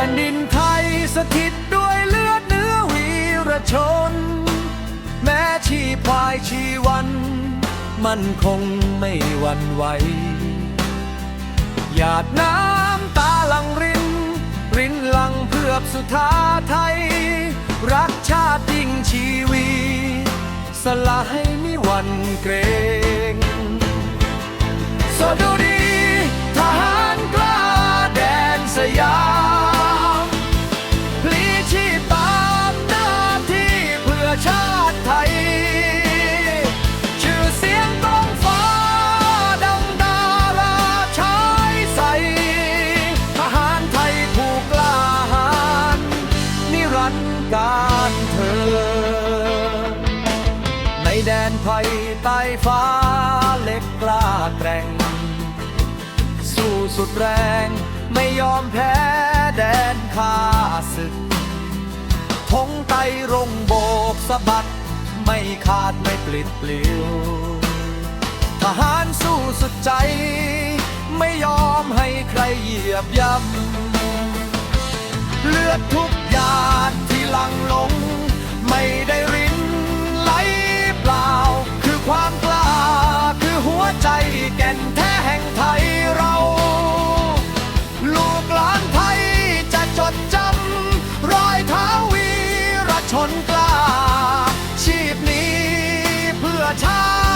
ผ่นดินไทยสถิตด้วยเลือดเนื้อวีรชน แม้ชีพายชีวัน มันคงไม่หวั่นไหวหยาดน้ำตาลังริน รินลังเพื่อสุธาไทย รักชาติยิ่งชีวี สลายมิวันเกรงสดุดี ชื่อเสียงต้องฟ้าดังดาราชายใส ทหารไทยผู้กล้าหาญนิรันดร์การเธอ ในแดนไผ่ใต้ฟ้าเล็กกล้าแกร่ง สู้สุดแรงไม่ยอมแพ้แดนข้าศึกธงไตรรงโบกสะบัด ขาดไม่ปลิดปลิว ทหารสู้สุดใจ ไม่ยอมให้ใครเหยียบย่ำเลือดทุกหยาดที่ลังลง ไม่ได้รี ชีพนี้เพื่อชาติ